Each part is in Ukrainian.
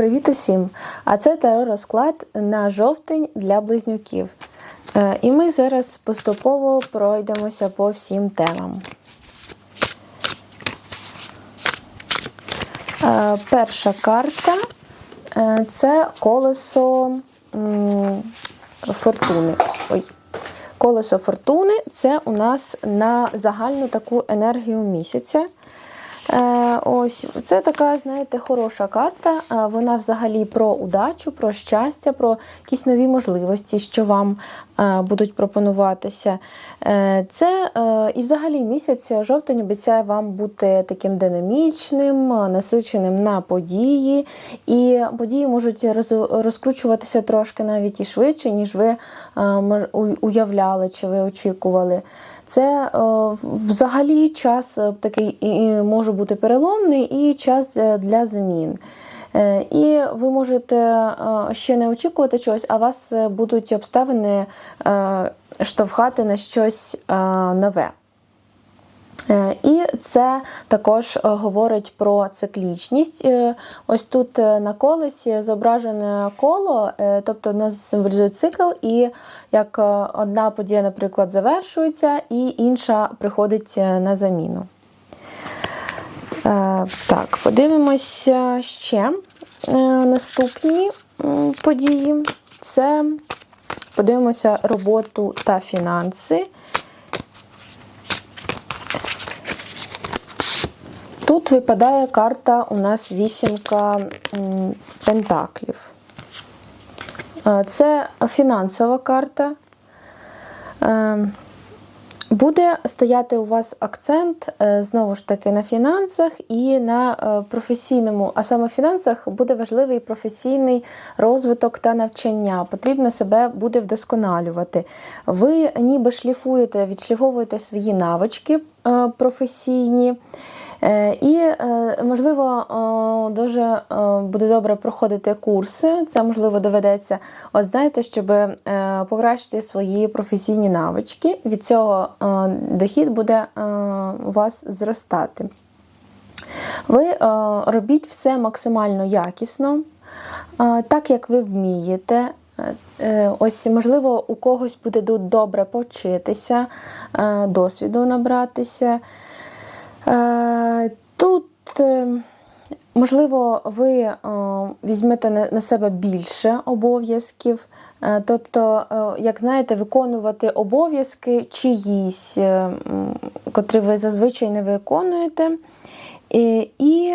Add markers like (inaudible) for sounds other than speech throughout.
Привіт усім! А це таро розклад на жовтень для близнюків. Е, І ми зараз поступово пройдемося по всім темам. Е, Перша карта е, це колесо фортуни. Ой. Колесо фортуни це у нас на загальну таку енергію місяця. Ось це така, знаєте, хороша карта. Вона взагалі про удачу, про щастя, про якісь нові можливості, що вам будуть пропонуватися. Е, Це е, і взагалі місяць жовтень обіцяє вам бути таким динамічним, насиченим на події. І події можуть розкручуватися трошки навіть і швидше, ніж ви уявляли чи ви очікували. Це е, взагалі час такий може бути переломний і час для змін. Е, І ви можете е, ще не очікувати чогось, а вас е, будуть обставини штовхати на щось нове. І це також говорить про циклічність. Ось тут на колесі зображене коло, тобто воно символізує цикл, і як одна подія, наприклад, завершується, і інша приходить на заміну. Е, Так, подивимося ще е, наступні події. Це подивимося роботу та фінанси. Тут випадає карта у нас вісімка пентаклів. Е, Це фінансова карта. Буде стояти у вас акцент е, знову ж таки на фінансах і на е, професійному, а саме в фінансах буде важливий професійний розвиток та навчання. Потрібно себе буде вдосконалювати. Ви ніби шліфуєте, відшліфовуєте свої навички е, професійні. Е, І, е, можливо, дуже буде добре проходити курси. Це, можливо, доведеться, от знаєте, щоб е, покращити свої професійні навички. Від цього дохід буде у вас зростати. Ви робіть все максимально якісно, так як ви вмієте. Ось, можливо, у когось буде добре повчитися, досвіду набратися. Е, Тут, е, можливо, ви е, візьмете на себе більше обов'язків, тобто, як знаєте, виконувати обов'язки чиїсь, котрі ви зазвичай не виконуєте. І, і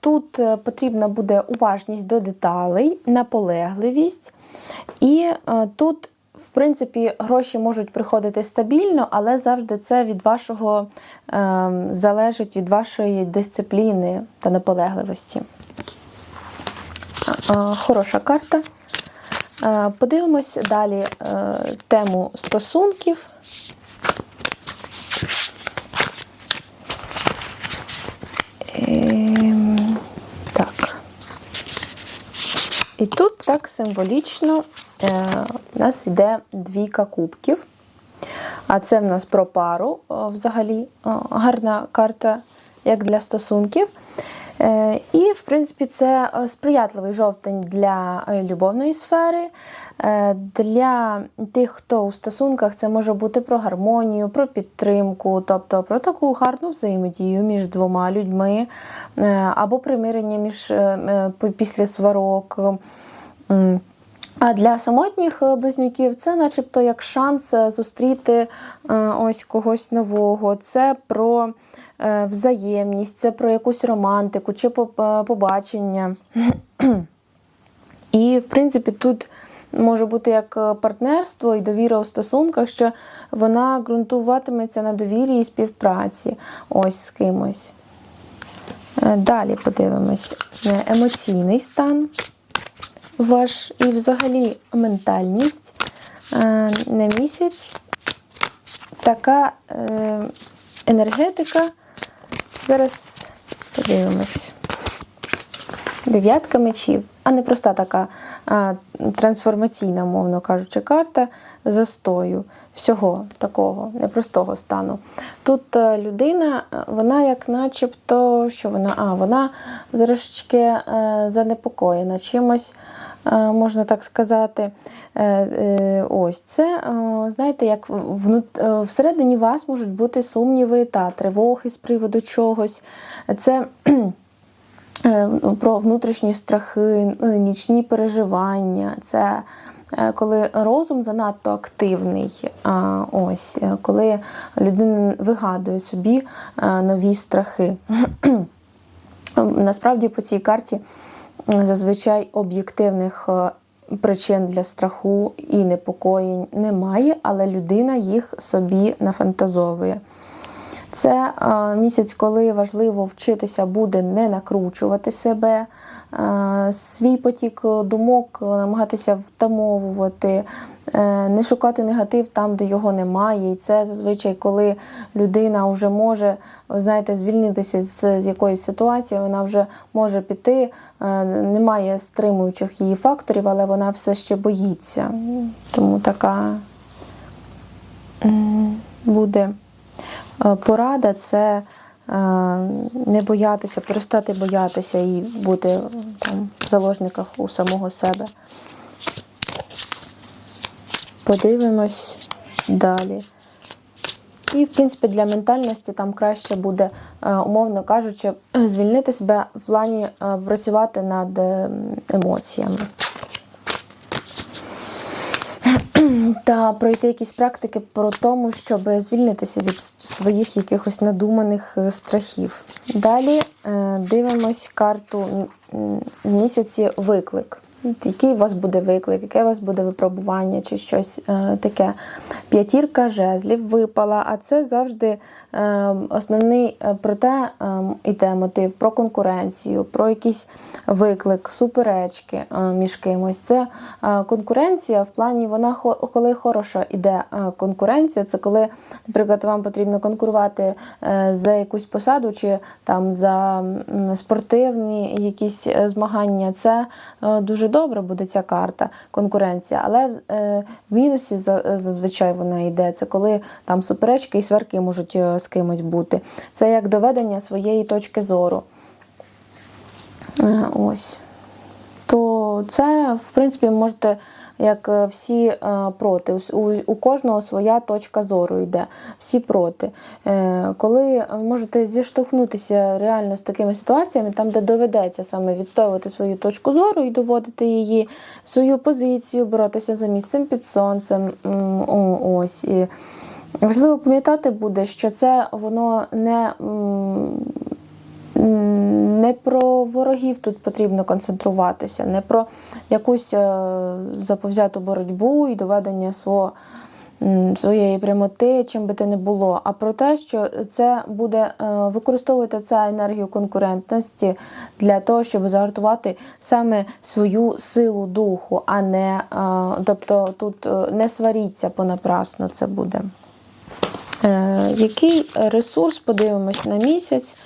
тут потрібна буде уважність до деталей, наполегливість. І тут, в принципі, гроші можуть приходити стабільно, але завжди це від вашого е, залежить від вашої дисципліни та наполегливості. Е, Хороша карта. Е, Подивимось далі е, тему стосунків. І тут так символічно е, у нас йде двійка кубків. А це в нас про пару взагалі гарна карта, як для стосунків. Е, І, в принципі, це е, сприятливий жовтень для е, любовної сфери. Для тих, хто у стосунках, це може бути про гармонію, про підтримку, тобто про таку гарну взаємодію між двома людьми, або примирення між після сварок. А для самотніх близнюків це, начебто, як шанс зустріти ось когось нового. Це про взаємність, це про якусь романтику чи е, побачення. І, в принципі, тут може бути як е, партнерство і довіра у стосунках, що вона ґрунтуватиметься на довірі і співпраці ось з кимось. Е, Далі подивимось Е, емоційний стан ваш і взагалі ментальність е, на місяць. Така е, енергетика. Зараз подивимось. Дев'ятка мечів, а не проста така а, трансформаційна, мовно кажучи, карта застою, всього такого непростого стану. Тут е, людина, е, вона як начебто, що вона? А, вона трошечки е, занепокоєна чимось. Е, Можна так сказати, Е, е, ось це, знаєте, як всередині вас можуть бути сумніви та тривоги з приводу чогось. Це (clears throat) про внутрішні страхи, нічні переживання. Це коли розум занадто активний, ось коли людина вигадує собі нові страхи. (clears throat) Насправді по цій карті зазвичай об'єктивних е, причин для страху і непокоєнь немає, але людина їх собі нафантазовує. Це е, місяць, коли важливо вчитися буде не накручувати себе, е, свій потік думок намагатися втамовувати, е, не шукати негатив там, де його немає. І це зазвичай, коли людина вже може, знаєте, звільнитися з, з якоїсь ситуації, вона вже може піти, е, немає стримуючих її факторів, але вона все ще боїться. Тому така буде. Е, Порада це е, не боятися, перестати боятися і бути там, в заложниках у самого себе. Подивимось далі. І, в принципі, для ментальності там краще буде, е, умовно кажучи, звільнити себе в плані е, працювати над е, емоціями. Та пройти якісь практики про тому, щоб звільнитися від своїх якихось надуманих е, страхів. Далі е, дивимось карту місяці виклик. Який у вас буде виклик, яке у вас буде випробування чи щось е, таке. П'ятірка жезлів випала, а це завжди е, основний про те е, йде мотив про конкуренцію, про якийсь виклик, суперечки е, між кимось. Це е, конкуренція в плані, вона коли хороша іде е, конкуренція, це коли, наприклад, вам потрібно конкурувати е, за якусь посаду чи там за спортивні якісь е, змагання. Це дуже добре буде ця карта, конкуренція. Але е, в мінусі за- зазвичай вона йде. Це коли там суперечки і сварки можуть е, з кимось бути. Це як доведення своєї точки зору. Е, Ось. То це, в принципі, можете, як е, всі е, проти. У, кожного своя точка зору йде, всі проти. Е, Коли можете зіштовхнутися реально з такими ситуаціями, там, де доведеться саме відстоювати свою точку зору і доводити її, свою позицію, боротися за місцем під сонцем. Ось. І важливо пам'ятати буде, що це воно не. Не про ворогів тут потрібно концентруватися, не про якусь е, заповзяту боротьбу і доведення свого, своєї прямоти, чим би те не було, а про те, що це буде е, використовувати цю енергію конкурентності для того, щоб загартувати саме свою силу духу, а не е, тобто тут не сваріться понапрасно це буде. Який ресурс подивимось на місяць?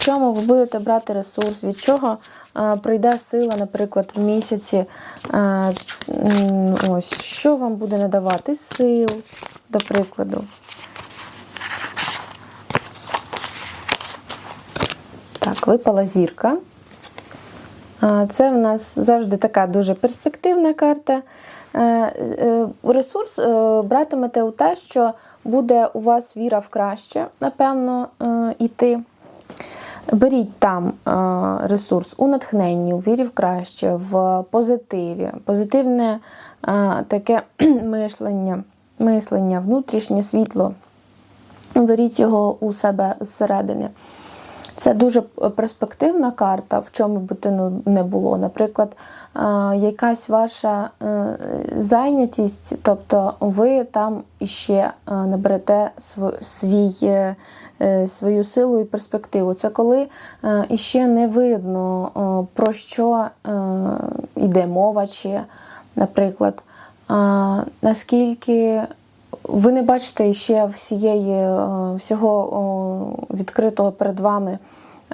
В чому ви будете брати ресурс, від чого е, прийде сила, наприклад, в місяці. Е, ось, що вам буде надавати сил, до прикладу. Так, випала зірка. Це в нас завжди така дуже перспективна карта. Е, е, Ресурс е, братимете у те, що буде у вас віра в краще, напевно, е, іти. Беріть там е, ресурс у натхненні, у вірі в краще, в позитиві, позитивне е, таке (clears throat) мислення, мислення, внутрішнє світло. Беріть його у себе зсередини. Це дуже перспективна карта, в чому би то ну, не було. Наприклад, е, якась ваша е, зайнятість, тобто ви там іще е, наберете свій, свою силу і перспективу. Це коли іще не видно, про що йде мова, чи, наприклад, наскільки ви не бачите ще всієї, е, всього відкритого перед вами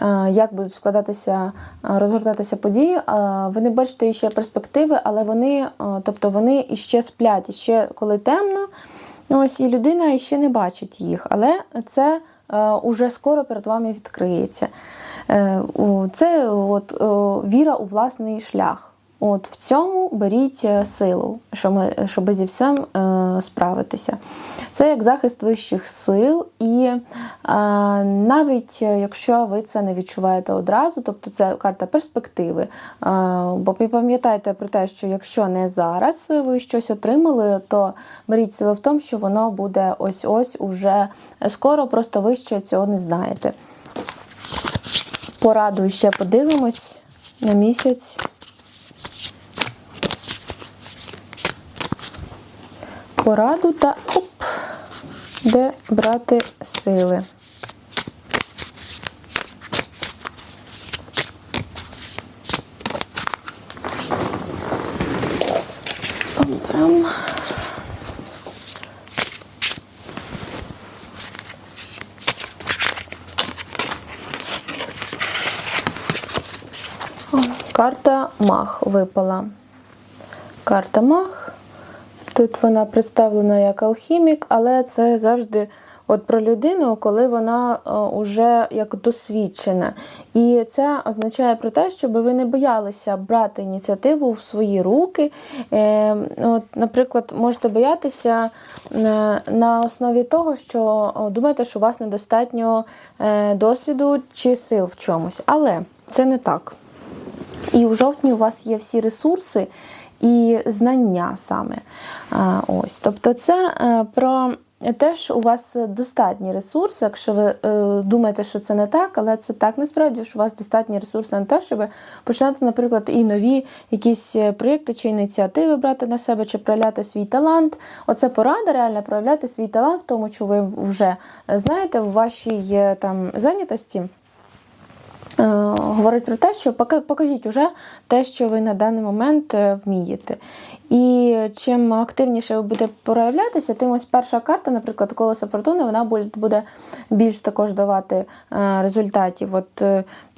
е, як будуть складатися, е, розгортатися події, ви не бачите ще перспективи, але вони, тобто вони іще сплять, іще коли темно. Ось і людина іще не бачить їх, але це уже скоро перед вами відкриється. Це от, віра у власний шлях. От в цьому беріть е, силу, щоб, зі всім е, справитися. Це як захист вищих сил, і е, навіть якщо ви це не відчуваєте одразу, тобто це карта перспективи. Бо пам'ятайте про те, що якщо не зараз ви щось отримали, то беріть силу в тому, що воно буде ось-ось уже скоро, просто ви ще цього не знаєте. Пораду ще подивимось на місяць. Пораду та оп, де брати сили. Карта Мах випала. Карта Мах. Тут вона представлена як алхімік, але це завжди от про людину, коли вона вже як досвідчена. І це означає про те, щоб ви не боялися брати ініціативу в свої руки. Е, от, Наприклад, можете боятися е, на основі того, що думаєте, що у вас недостатньо е, досвіду чи сил в чомусь. Але це не так. І у жовтні у вас є всі ресурси і знання саме. Ось. Тобто, це е, про те, що у вас достатні ресурси, якщо ви е, думаєте, що це не так, але це так насправді, що у вас достатні ресурси на те, щоб починати, наприклад, і нові якісь проєкти чи ініціативи брати на себе, чи проявляти свій талант. Оце порада реально проявляти свій талант в тому, що ви вже знаєте в вашій е, там зайнятості. Е, говорить про те, що покажіть уже те, що ви на даний момент е, вмієте. І чим активніше ви будете проявлятися, тим ось перша карта, наприклад, колесо фортуни, вона буде- більш також давати е, результатів. От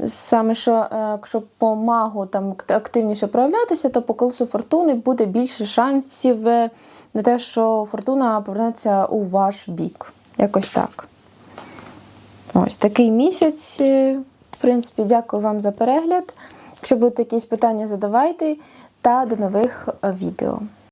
саме що, якщо по магу там активніше проявлятися, то по колесу фортуни буде більше шансів на те, що фортуна повернеться у ваш бік. Якось так. Ось такий місяць. Принципі, дякую вам за перегляд. Якщо будуть якісь питання, задавайте. Та до нових е, відео.